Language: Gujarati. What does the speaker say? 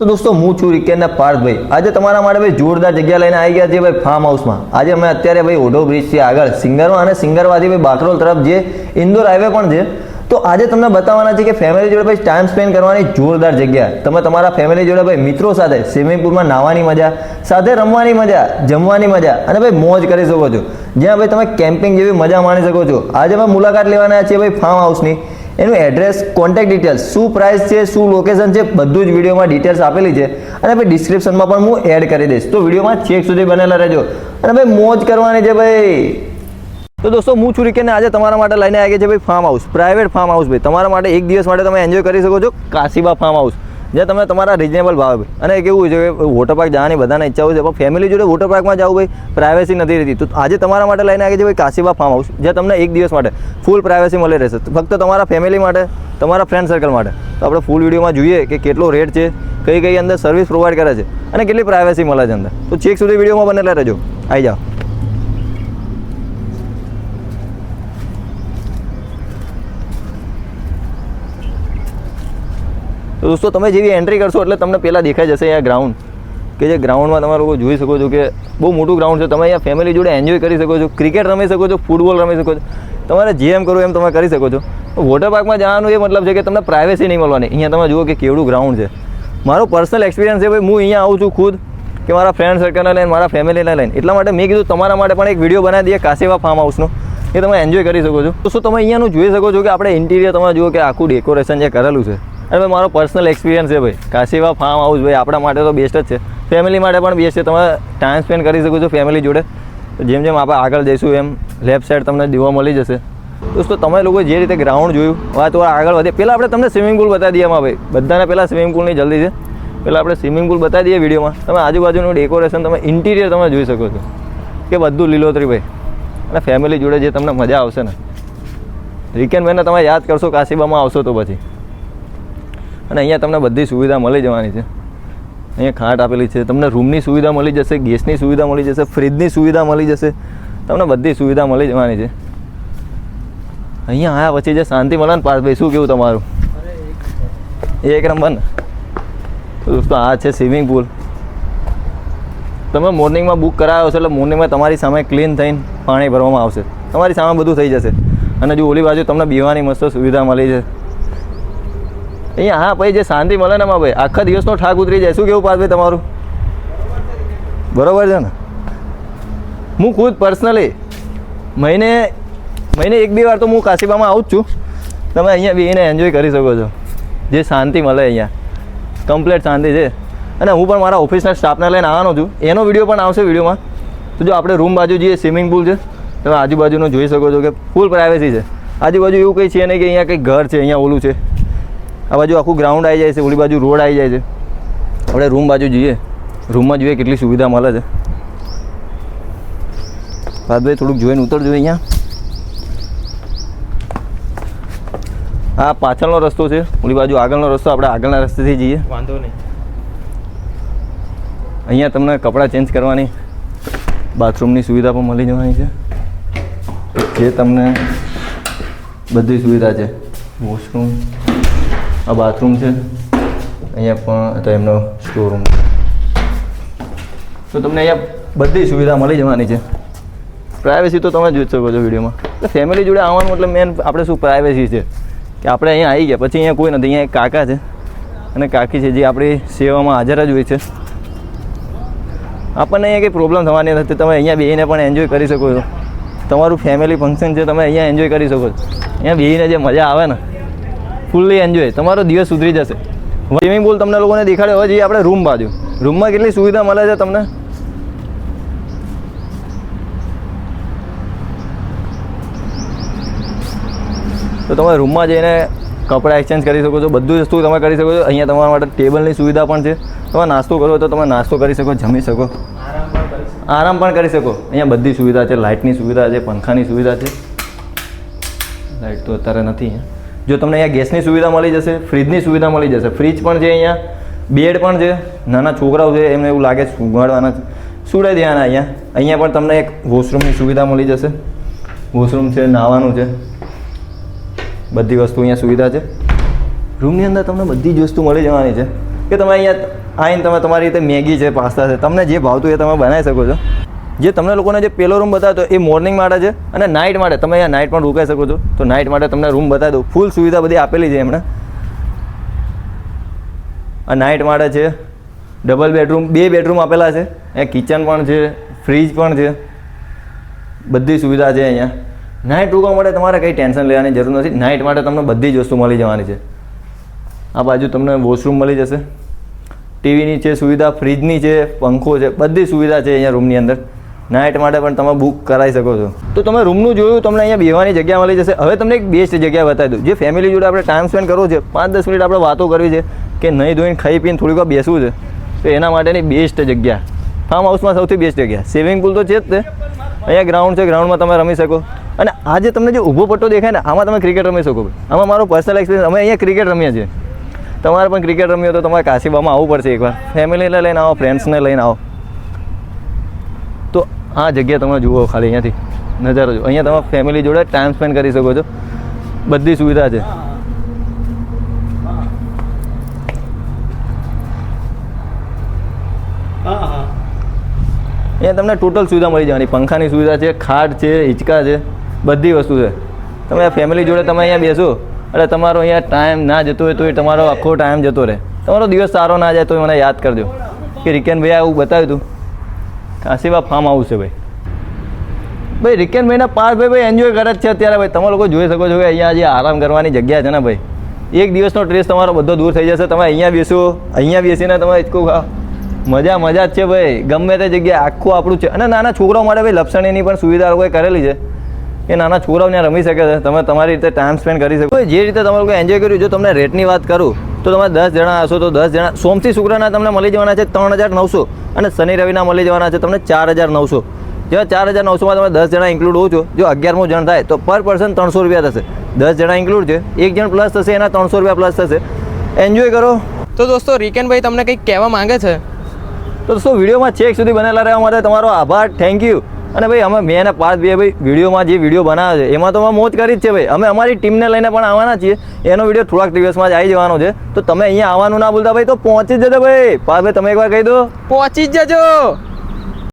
તો દોસ્તો, હું છું રિકેનના પાર્થભાઈ. આજે તમારા માટે ભાઈ જોરદાર જગ્યા લઈને આવી ગયા છે ભાઈ ફાર્મ હાઉસમાં આજે અમે અત્યારે ભાઈ ઓઢો બ્રિજથી આગળ સિંગરમાં અને સિંગરવાથી ભાઈ બાકરોલ તરફ જે ઇન્દોર હાઈવે પણ છે. તો આજે તમને બતાવવાના છે કે ફેમિલી જોડે ભાઈ ટાઈમ સ્પેન્ડ કરવાની જોરદાર જગ્યા. તમે તમારા ફેમિલી જોડે ભાઈ મિત્રો સાથે સ્વિમિંગ પુલમાં નાહવાની મજા, સાથે રમવાની મજા, જમવાની મજા અને ભાઈ મોજ કરી શકો છો. જ્યાં ભાઈ તમે કેમ્પિંગ જેવી મજા માણી શકો છો. આજે અમે મુલાકાત લેવાના છીએ ભાઈ ફાર્મ હાઉસની એનું એડ્રેસ કોન્ટેક્ટ ડિટેલ્સ શું પ્રાઇસ છે, શું લોકેશન છે, બધું જ વિડીયોમાં ડિટેલ્સ આપેલી છે. અને ભાઈ ડિસ્ક્રિપ્શનમાં પણ હું એડ કરી દઈશ. તો વિડીયોમાં છેક સુધી બનેલા રહેજો. અને ભાઈ મોજ કરવાની છે ભાઈ. તો દોસ્તો, હું છું રિકેને. આજે તમારા માટે લઈને આવી છે ભાઈ farm house private farm house ભાઈ. તમારા માટે એક દિવસ માટે તમે એન્જોય કરી શકો છો કાશીબા ફાર્મ હાઉસ જ્યાં તમે તમારા રિઝનેબલ ભાવે અને કેવું છે કે વોટર જવાની બધાને ઈચ્છા હોય છે. પણ ફેમિલી જોડે વોટર પાર્કમાં જવું ભાઈ પ્રાઇવેસી નથી રહેતી. તો આજે તમારા માટે લઈને આવી છે ભાઈ કાશીબા ફાર્મ હાઉસ જે તમને એક દિવસ માટે ફૂલ પ્રાઇવેસી મળી રહેશે. ફક્ત તમારા ફેમિલી માટે, તમારા ફ્રેન્ડ સર્કલ માટે. તો આપણે ફૂલ વિડીયોમાં જોઈએ કે કેટલો રેટ છે, કઈ કઈ અંદર સર્વિસ પ્રોવાઈડ કરે છે અને કેટલી પ્રાઇવેસી મળે છે અંદર. તો છેક સુધી વિડીયોમાં બનેલા રહેજો. આવી જાઓ. તો દોસ્તો, તમે જેવી એન્ટ્રી કરશો એટલે તમને પહેલાં દેખાઈ જશે અહીંયા ગ્રાઉન્ડ કે જે ગ્રાઉન્ડમાં તમે લોકો જોઈ શકો છો કે બહુ મોટું ગ્રાઉન્ડ છે. તમે અહીંયા ફેમિલી જોડે એન્જોય કરી શકો છો. ક્રિકેટ રમી શકો છો ફૂટબોલ રમી શકો છો. તમારે જે એમ કરવું એમ તમે કરી શકો છો. વોટર પાર્કમાં જવાનું એ મતલબ છે કે તમને પ્રાઇવેસી નહીં મળવાની. અહીંયા તમે જુઓ કે કેવડું ગ્રાઉન્ડ છે. મારો પર્સનલ એક્સપિરિયન્સ છે ભાઈ, હું અહીંયા આવું છું ખુદ કે મારા ફ્રેન્ડ સર્કલને લઈને, મારા ફેમિલીને લઈને. એટલા માટે મેં કીધું તમારા માટે પણ એક વીડિયો બનાવી દઈએ, કાશેવા ફાર્મ હાઉસનો એ તમે એન્જોય કરી શકો છો. તો શું તમે અહીંયાનું જોઈ શકો છો કે આપણે ઇન્ટિરિયર તમે જુઓ કે આખું ડેકોરેશન જે કરેલું છે. અને ભાઈ, મારો પર્સનલ એક્સપિરિયન્સ છે ભાઈ. કાશીવા ફાર્મ હાઉસ ભાઈ, આપણા માટે તો બેસ્ટ જ છે. ફેમિલી માટે પણ બેસ્ટ છે. તમે ટાઈમ સ્પેન્ડ કરી શકો છો ફેમિલી જોડે. જેમ જેમ આપણે આગળ જઈશું એમ લેફ્ટ સાઈડ તમને દીવા મળી જશે. દોસ્તો, તમે લોકો જે રીતે ગ્રાઉન્ડ જોયું, વાત વાર આગળ વધે. પહેલાં આપણે તમને સ્વિમિંગ પુલ બતાવી દઈએ ભાઈ. બધાને પહેલાં સ્વિમિંગ પુલની જલ્દી છે. પહેલાં આપણે સ્વિમિંગ પુલ બતાવી દઈએ વિડીયોમાં તમે આજુબાજુનું ડેકોરેશન તમે ઇન્ટિરિયર તમે જોઈ શકો છો. કે બધું લીલોતરી ભાઈ. અને ફેમિલી જોડે જે તમને મજા આવશે ને. વીકેન્ડ તમે યાદ કરશો કાશીબામાં આવશો તો પછી. અને અહીંયા તમને બધી સુવિધા મળી જવાની છે. અહીંયા ખાટ આપેલી છે. તમને રૂમની સુવિધા મળી જશે, ગેસની સુવિધા મળી જશે, ફ્રીજની સુવિધા મળી જશે. તમને બધી સુવિધા મળી જવાની છે. અહીંયા આવ્યા પછી જે શાંતિ મળે ને ભાઈ, શું કેવું તમારું? એક નંબર ને. દોસ્તો, આ છે સ્વિમિંગ પુલ તમે મોર્નિંગમાં બુક કરાયો છો એટલે મોર્નિંગમાં તમારી સામે ક્લીન થઈને પાણી ભરવામાં આવશે. તમારી સામે બધું થઈ જશે. અને જો ઓલી બાજુ તમને બીવાની મસ્ત સુવિધા મળી છે. અહીંયા, હા, ભાઈ, જે શાંતિ મળે ને ભાઈ, આખા દિવસનો ઠાક ઉતરી જાય. શું કેવું પાર્થભાઈ તમારું? બરોબર છે ને? હું ખુદ પર્સનલી મહિને મહિને એક, બે વાર તો હું કાશીબામાં આવું જ છું. તમે અહીંયા બેસીને એન્જોય કરી શકો છો. જે શાંતિ મળે અહીંયા. કમ્પ્લેટ શાંતિ છે. અને હું પણ મારા ઓફિસના સ્ટાફને લઈને આવવાનો છું. એનો વીડિયો પણ આવશે વિડીયોમાં. તો જો આપણે રૂમ બાજુ જઈએ સ્વિમિંગ પુલ છે, તમે આજુબાજુનું જોઈ શકો છો કે ફૂલ પ્રાઇવેસી છે. આજુબાજુ એવું કંઈ છે નહીં કે અહીંયા કંઈક ઘર છે, અહીંયા ઓલું છે. આ બાજુ આખું ગ્રાઉન્ડ આવી જાય છે ઓલી બાજુ રોડ આવી જાય છે. આપણે રૂમ બાજુ જઈએ. રૂમમાં જોઈએ કેટલી સુવિધા મળે છે. ભાઈ થોડુંક જોઈને ઉતરજો અહીંયા. આ પાછળનો રસ્તો છે ઓલી બાજુ આગળનો રસ્તો આપણે આગળના રસ્તેથી જઈએ. વાંધો નહીં. અહીંયા તમને કપડાં ચેન્જ કરવાની બાથરૂમની સુવિધા પણ મળી જવાની છે. જે તમને બધી સુવિધા છે. વોશરૂમ આ બાથરૂમ છે. અહીંયા પણ તો એમનો સ્ટોરૂમ તો તમને અહીંયા બધી સુવિધા મળી જવાની છે. પ્રાઇવેસી તો તમે જોઈ શકો છો વિડીયોમાં. ફેમિલી જોડે આવવાનું મતલબ મેન આપણે શું પ્રાઇવેસી છે? કે આપણે અહીંયા આવી ગયા, પછી અહીંયા કોઈ નથી. અહીંયા એક કાકા છે. અને કાકી છે જે આપણી સેવામાં હાજર જ હોય છે. આપણને અહીંયા કંઈ પ્રોબ્લેમ થવાની નથી. તમે અહીંયા બેહીને પણ એન્જોય કરી શકો છો. તમારું ફેમિલી ફંક્શન છે, તમે અહીંયા એન્જોય કરી શકો છો. અહીંયા બેહીને જે મજા આવે ને ફૂલ્લી એન્જોય તમારો દિવસ સુધરી જશે. સ્વિમિંગ પુલ તમને લોકોને દેખાડ્યો હવે જઈએ આપણે રૂમ બાજુ. રૂમમાં કેટલી સુવિધા મળે છે તમને? તો તમે રૂમમાં જઈને કપડાં એક્સચેન્જ કરી શકો છો, બધું વસ્તુ તમે કરી શકો છો. અહીંયા તમારા માટે ટેબલની સુવિધા પણ છે. તમે નાસ્તો કરો તો તમે નાસ્તો કરી શકો, જમી શકો. આરામ પણ કરી શકો. અહીંયા બધી સુવિધા છે, લાઇટની સુવિધા છે, પંખાની સુવિધા છે. લાઇટ તો અત્યારે નથી અહીંયા જો તમને અહીંયા ગેસની સુવિધા મળી જશે, ફ્રીજની સુવિધા મળી જશે. ફ્રીજ પણ છે અહીંયા, બેડ પણ છે, નાના છોકરાઓ છે, એમને એવું લાગે છે સુડાઈ દેવાના અહીંયા. અહીંયા પણ તમને એક વોશરૂમની સુવિધા મળી જશે. વોશરૂમ છે નાહવાનું છે. બધી વસ્તુ અહીંયા સુવિધા છે. રૂમની અંદર તમને બધી જ વસ્તુ મળી જવાની છે. કે તમે અહીંયા આવીને તમે તમારી રીતે મેગી છે, પાસ્તા છે, તમને જે ભાવતું એ તમે બનાવી શકો છો. જે તમને લોકોને જે પહેલો રૂમ બતાવ્યો એ મોર્નિંગ માટે છે અને નાઇટ માટે. તમે અહીંયા નાઇટ પણ રોકાઈ શકો છો. તો નાઇટ માટે તમને રૂમ બતાવી દઉં. ફૂલ સુવિધા બધી આપેલી છે એમણે. આ નાઇટ માટે છે ડબલ બેડરૂમ બે બેડરૂમ આપેલા છે. અહીંયા કિચન પણ છે ફ્રીજ પણ છે. બધી સુવિધા છે અહીંયા. નાઇટ રોકવા માટે તમારે કંઈ ટેન્શન લેવાની જરૂર નથી. નાઇટ માટે તમને બધી જ વસ્તુ મળી જવાની છે. આ બાજુ તમને વોશરૂમ મળી જશે. ટીવીની છે સુવિધા ફ્રીજની છે, પંખો છે, બધી સુવિધા છે અહીંયા રૂમની અંદર. નાઇટ માટે પણ તમે બુક કરાવી શકો છો. તો તમે રૂમનું જોયું, તમને અહીંયા બેવાની જગ્યા મળી જશે. હવે તમને એક બેસ્ટ જગ્યા બતાવી દઉં. જે ફેમિલી જોડે આપણે ટાઈમ સ્પેન્ડ કરવો છે, પાંચ દસ મિનિટ આપણે વાતો કરવી છે કે નહીં ધોઈને ખાઈ પીને થોડીક વાર બેસવું છે, તો એના માટેની બેસ્ટ જગ્યા. ફાર્મ હાઉસમાં સૌથી બેસ્ટ જગ્યા. સ્વિમિંગ પુલ તો છે જ તે. અહીંયા ગ્રાઉન્ડ છે ગ્રાઉન્ડમાં તમે રમી શકો. અને આજે તમને જે ઊભો પટ્ટો દેખાય ને, આમાં તમે ક્રિકેટ રમી શકો. આમાં મારો પર્સનલ એક્સપિરિયન્સ અમે અહીંયા ક્રિકેટ રમીએ છીએ. તમારે પણ ક્રિકેટ રમ્યો તો તમારે કાશીબામાં આવવું પડશે એકવાર. ફેમિલીને લઈને આવો ફ્રેન્ડ્સને લઈને આવો. તો આ જગ્યા તમે જુઓ ખાલી અહીંયાથી. નજારો જુઓ. અહીંયા તમે ફેમિલી જોડે ટાઈમ સ્પેન્ડ કરી શકો છો. બધી સુવિધા છે. અહીંયા તમને ટોટલ સુવિધા મળી જવાની. પંખાની સુવિધા છે, ખાટ છે, હિંચકા છે, બધી વસ્તુ છે. તમે ફેમિલી જોડે તમે અહીંયા બેસો, એટલે તમારો અહીંયા ટાઈમ ના જતો હોય તો એ તમારો આખો ટાઈમ જતો રહે. તમારો દિવસ સારો ના જાય તો મને યાદ કરજો. કે રિકેનભાઈ આવું બતાવ્યું હતું કાશીબા ફાર્મ હાઉસ છે ભાઈ. ભાઈ રિકેનભાઈના પાર્થભાઈ ભાઈ ભાઈ એન્જોય કરે જ છે અત્યારે ભાઈ. તમે લોકો જોઈ શકો છો કે અહીંયા જે આરામ કરવાની જગ્યા છે ને ભાઈ. એક દિવસનો ટ્રેસ તમારો બધો દૂર થઈ જશે. તમે અહીંયા બેસો, અહીંયા બેસીને તમે ઇચકો ખા મજા મજા જ છે ભાઈ. ગમે તે જગ્યાએ આખું આપણું છે. અને નાના છોકરાઓ માટે ભાઈ લપસણીની પણ સુવિધા લોકોએ કરેલી છે. એ નાના છોકરાઓ ત્યાં રમી શકે છે. તમે તમારી રીતે ટાઈમ સ્પેન્ડ કરી શકો. જે રીતે તમે લોકો એન્જોય કર્યું, જો તમને રેટની વાત કરું, તો તમે દસ જણા હશો, તો દસ જણા, સોમથી શુક્રના તમને મળી જવાના છે ત્રણ હજાર નવસો. અને શનિ રવિના મળી જવાના છે તમને ચાર હજાર નવસો. જેવા ચાર હજાર નવસોમાં તમે દસ જણા ઇન્ક્લુડ હો છો જો અગિયારમું જણ થાય તો પર પર્સન ત્રણસો રૂપિયા થશે. દસ જણા ઇન્ક્લુડ છે એક જણ પ્લસ થશે એના ત્રણસો રૂપિયા પ્લસ થશે. એન્જોય કરો. તો દોસ્તો રિકેનભાઈ તમને કંઈક કહેવા માંગે છે? તો દોસ્તો વિડીયોમાં છેક સુધી બનેલા રહેવા માટે તમારો આભાર. થેન્ક યુ અને ભાઈ અમે મેં અને પાર્થ ભાઈ વિડીયોમાં જે વીડિયો બનાવે છે, એમાં તો અમે મોજ કરી જ છે ભાઈ. અમે અમારી ટીમને લઈને પણ આવવાના છીએ. એનો વીડિયો થોડાક દિવસમાં જ આવી જવાનો છે. તો તમે અહીંયા આવવાનું ના ભૂલતા ભાઈ, તો પહોંચી જજો ભાઈ. પાર્થ ભાઈ, તમે એકવાર કહી દો. પહોંચી જ જજો.